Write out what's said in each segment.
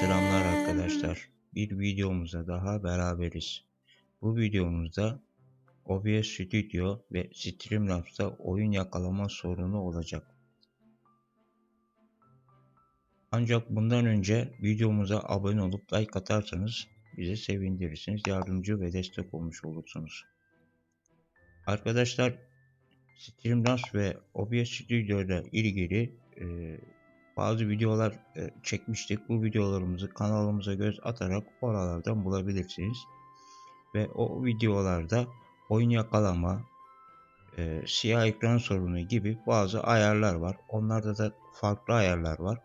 Selamlar arkadaşlar. Bir videomuzda daha beraberiz. Bu videomuzda OBS Studio ve Streamlabs'ta oyun yakalama sorunu olacak. Ancak bundan önce videomuza abone olup like atarsanız bize sevindirirsiniz, yardımcı ve destek olmuş olursunuz. Arkadaşlar Streamlabs ve OBS Studio ile ilgili e, bazı videolar e, çekmiştik. Bu videolarımızı kanalımıza göz atarak oralardan bulabilirsiniz. Ve o videolarda oyun yakalama, e, siyah ekran sorunu gibi bazı ayarlar var. Onlarda da farklı ayarlar var.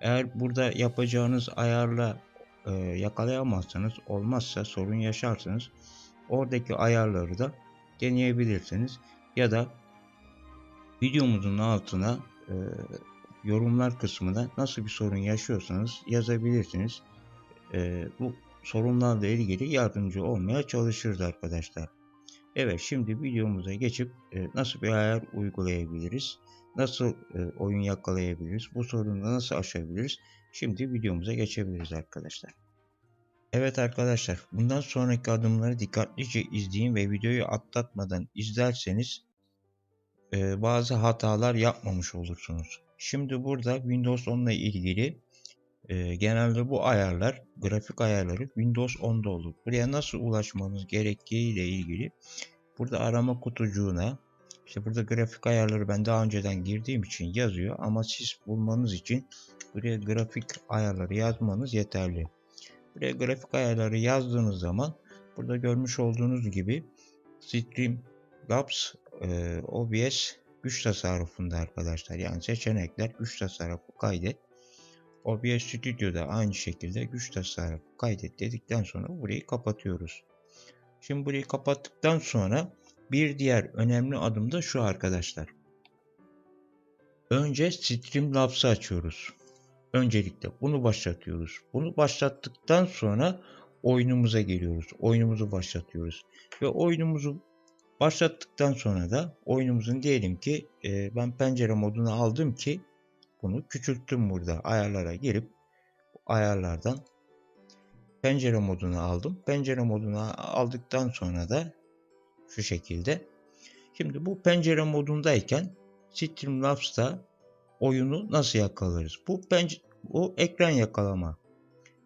Eğer burada yapacağınız ayarla e, yakalayamazsanız, olmazsa sorun yaşarsınız. Oradaki ayarları da deneyebilirsiniz. Ya da videomuzun altına e, yorumlar kısmına nasıl bir sorun yaşıyorsanız yazabilirsiniz. Ee, bu sorunlarla ilgili yardımcı olmaya çalışırız arkadaşlar. Evet şimdi videomuza geçip e, nasıl bir ayar uygulayabiliriz? Nasıl e, oyun yakalayabiliriz? Bu sorunu nasıl aşabiliriz? Şimdi videomuza geçebiliriz arkadaşlar. Evet arkadaşlar bundan sonraki adımları dikkatlice izleyin ve videoyu atlatmadan izlerseniz e, bazı hatalar yapmamış olursunuz. Şimdi burada Windows 10 ile ilgili e, genelde bu ayarlar, grafik ayarları Windows 10'da olur. Buraya nasıl ulaşmanız gerektiği ile ilgili burada arama kutucuğuna işte burada grafik ayarları ben daha önceden girdiğim için yazıyor ama siz bulmanız için buraya grafik ayarları yazmanız yeterli. Buraya grafik ayarları yazdığınız zaman burada görmüş olduğunuz gibi Streamlabs e, OBS güç tasarrufunda arkadaşlar. Yani seçenekler güç tasarrufu kaydet. OBS Studio'da aynı şekilde güç tasarrufu kaydet dedikten sonra burayı kapatıyoruz. Şimdi burayı kapattıktan sonra bir diğer önemli adım da şu arkadaşlar. Önce Streamlabs'ı açıyoruz. Öncelikle bunu başlatıyoruz. Bunu başlattıktan sonra oyunumuza geliyoruz. Oyunumuzu başlatıyoruz. Ve oyunumuzu Başlattıktan sonra da oyunumuzun diyelim ki e, ben pencere modunu aldım ki bunu küçülttüm burada ayarlara girip ayarlardan pencere modunu aldım. Pencere modunu aldıktan sonra da şu şekilde. Şimdi bu pencere modundayken Streamlabs'ta oyunu nasıl yakalarız? Bu penc bu ekran yakalama.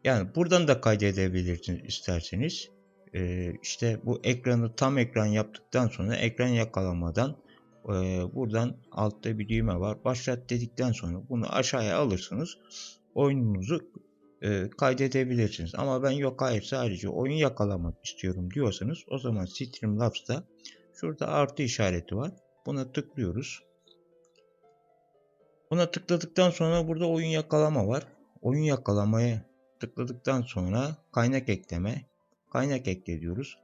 Yani buradan da kaydedebilirsiniz isterseniz e, işte bu ekranı tam ekran yaptıktan sonra ekran yakalamadan e, buradan altta bir düğme var. Başlat dedikten sonra bunu aşağıya alırsınız. Oyununuzu e, kaydedebilirsiniz. Ama ben yok hayır sadece oyun yakalamak istiyorum diyorsanız o zaman Streamlabs'ta şurada artı işareti var. Buna tıklıyoruz. Buna tıkladıktan sonra burada oyun yakalama var. Oyun yakalamaya tıkladıktan sonra kaynak ekleme kaynak ekle diyoruz.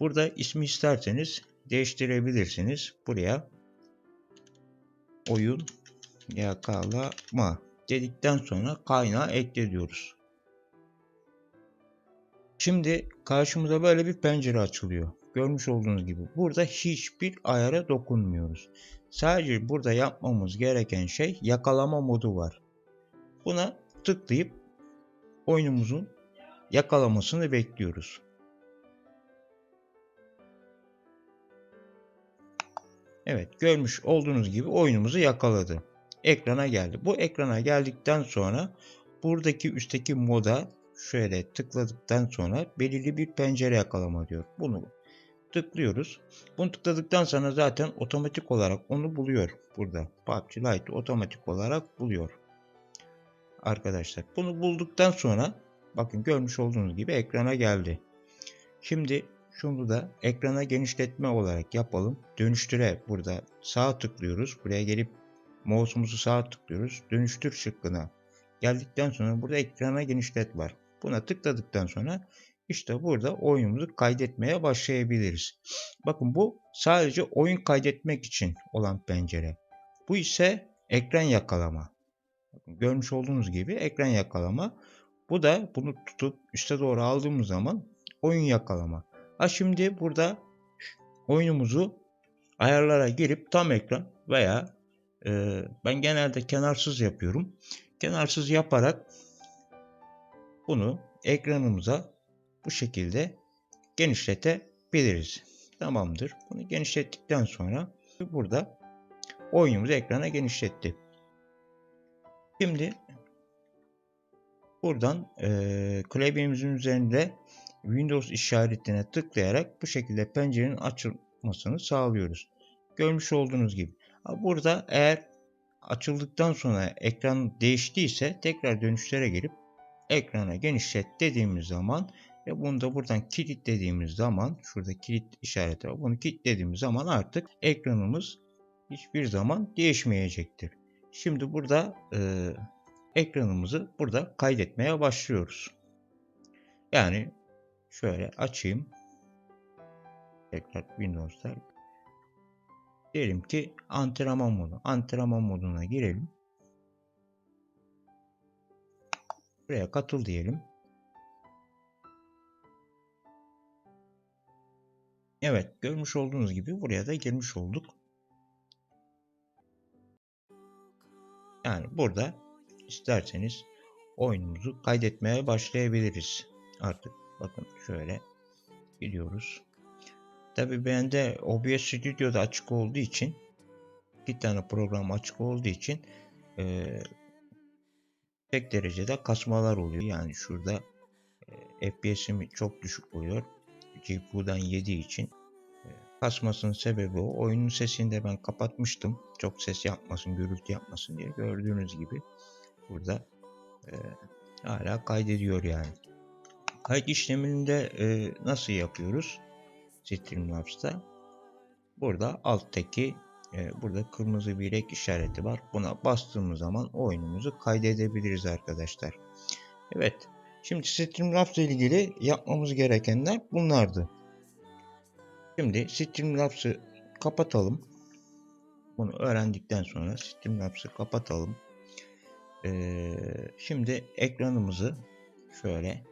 Burada ismi isterseniz değiştirebilirsiniz. Buraya oyun yakalama dedikten sonra kaynağı ekle diyoruz. Şimdi karşımıza böyle bir pencere açılıyor. Görmüş olduğunuz gibi burada hiçbir ayara dokunmuyoruz. Sadece burada yapmamız gereken şey yakalama modu var. Buna tıklayıp oyunumuzun yakalamasını bekliyoruz. Evet görmüş olduğunuz gibi oyunumuzu yakaladı. Ekrana geldi. Bu ekrana geldikten sonra buradaki üstteki moda şöyle tıkladıktan sonra belirli bir pencere yakalama diyor. Bunu tıklıyoruz. Bunu tıkladıktan sonra zaten otomatik olarak onu buluyor burada. PUBG Lite otomatik olarak buluyor. Arkadaşlar bunu bulduktan sonra Bakın görmüş olduğunuz gibi ekrana geldi. Şimdi şunu da ekrana genişletme olarak yapalım. Dönüştüre burada sağ tıklıyoruz. Buraya gelip mouse'umuzu sağ tıklıyoruz. Dönüştür şıkkına geldikten sonra burada ekrana genişlet var. Buna tıkladıktan sonra işte burada oyunumuzu kaydetmeye başlayabiliriz. Bakın bu sadece oyun kaydetmek için olan pencere. Bu ise ekran yakalama. Bakın görmüş olduğunuz gibi ekran yakalama. Bu da bunu tutup üste doğru aldığımız zaman oyun yakalama. Ha şimdi burada oyunumuzu ayarlara girip tam ekran veya e, ben genelde kenarsız yapıyorum. Kenarsız yaparak bunu ekranımıza bu şekilde genişletebiliriz. Tamamdır. Bunu genişlettikten sonra burada oyunumuzu ekrana genişletti. Şimdi buradan eee klavyemizin üzerinde Windows işaretine tıklayarak bu şekilde pencerenin açılmasını sağlıyoruz. Görmüş olduğunuz gibi. Burada eğer açıldıktan sonra ekran değiştiyse tekrar dönüşlere gelip ekrana genişlet dediğimiz zaman ve bunu da buradan kilitlediğimiz zaman şurada kilit işareti var. Bunu kilitlediğimiz zaman artık ekranımız hiçbir zaman değişmeyecektir. Şimdi burada e, ekranımızı burada kaydetmeye başlıyoruz. Yani şöyle açayım. Tekrar Windows'ta. Diyelim ki antrenman modu. Antrenman moduna girelim. Buraya katıl diyelim. Evet, görmüş olduğunuz gibi buraya da girmiş olduk. Yani burada isterseniz oyunumuzu kaydetmeye başlayabiliriz. Artık bakın şöyle gidiyoruz. Tabi bende OBS Studio'da açık olduğu için iki tane program açık olduğu için eee tek derecede kasmalar oluyor. Yani şurada e, FPS'im çok düşük oluyor. GPU'dan yediği için e, kasmasının sebebi o. Oyunun sesini de ben kapatmıştım. Çok ses yapmasın, gürültü yapmasın diye. Gördüğünüz gibi burada e, hala kaydediyor yani. Kayıt işleminde e, nasıl yapıyoruz? Streamlabs'ta. Burada alttaki e, burada kırmızı bir ek işareti var. Buna bastığımız zaman oyunumuzu kaydedebiliriz arkadaşlar. Evet. Şimdi Streamlabs ile ilgili yapmamız gerekenler bunlardı. Şimdi Streamlabs'ı kapatalım. Bunu öğrendikten sonra Streamlabs'ı kapatalım. Ee, şimdi ekranımızı şöyle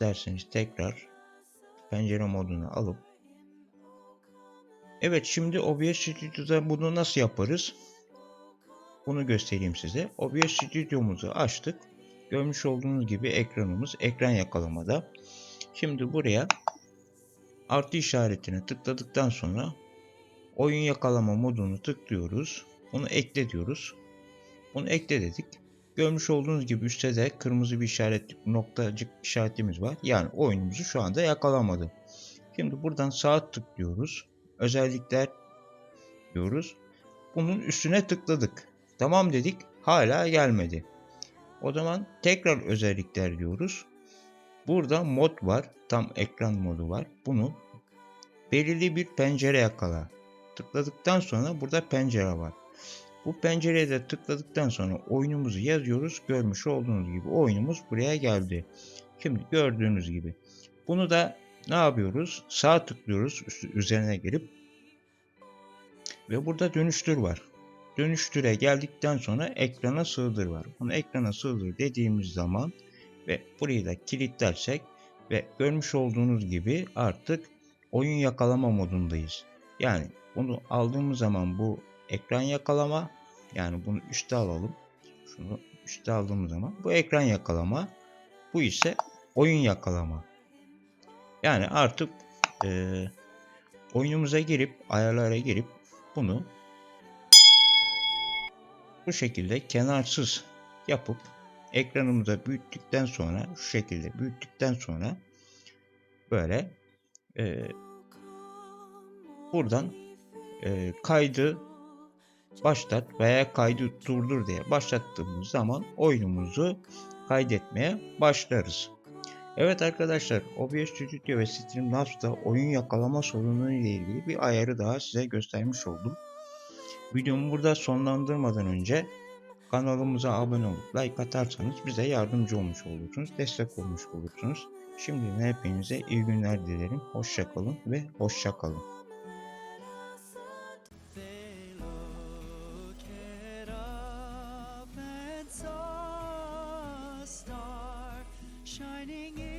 derseniz tekrar pencere moduna alıp Evet şimdi OBS Studio'da bunu nasıl yaparız? Bunu göstereyim size. OBS Studio'muzu açtık. Görmüş olduğunuz gibi ekranımız ekran yakalamada. Şimdi buraya artı işaretine tıkladıktan sonra oyun yakalama modunu tıklıyoruz. Bunu ekle diyoruz. Bunu ekle dedik. Görmüş olduğunuz gibi üstte de kırmızı bir işaret noktacık işaretimiz var. Yani oyunumuzu şu anda yakalamadı. Şimdi buradan sağ tıklıyoruz. Özellikler diyoruz. Bunun üstüne tıkladık. Tamam dedik. Hala gelmedi. O zaman tekrar özellikler diyoruz. Burada mod var. Tam ekran modu var. Bunu belirli bir pencere yakala. Tıkladıktan sonra burada pencere var. Bu pencereye de tıkladıktan sonra oyunumuzu yazıyoruz. Görmüş olduğunuz gibi oyunumuz buraya geldi. Şimdi gördüğünüz gibi. Bunu da ne yapıyoruz? Sağ tıklıyoruz üzerine gelip ve burada dönüştür var. Dönüştüre geldikten sonra ekrana sığdır var. Bunu ekrana sığdır dediğimiz zaman ve burayı da kilitlersek ve görmüş olduğunuz gibi artık oyun yakalama modundayız. Yani bunu aldığımız zaman bu ekran yakalama yani bunu üstte alalım. Şunu üstte aldığımız zaman bu ekran yakalama bu ise oyun yakalama. Yani artık e, oyunumuza girip ayarlara girip bunu bu şekilde kenarsız yapıp ekranımıza büyüttükten sonra şu şekilde büyüttükten sonra böyle e, buradan e, kaydı başlat veya kaydı durdur diye başlattığımız zaman oyunumuzu kaydetmeye başlarız. Evet arkadaşlar OBS Studio ve Streamlabs'ta oyun yakalama sorunu ile ilgili bir ayarı daha size göstermiş oldum. Videomu burada sonlandırmadan önce kanalımıza abone olup like atarsanız bize yardımcı olmuş olursunuz, destek olmuş olursunuz. Şimdiden hepinize iyi günler dilerim. Hoşçakalın ve hoşçakalın. shining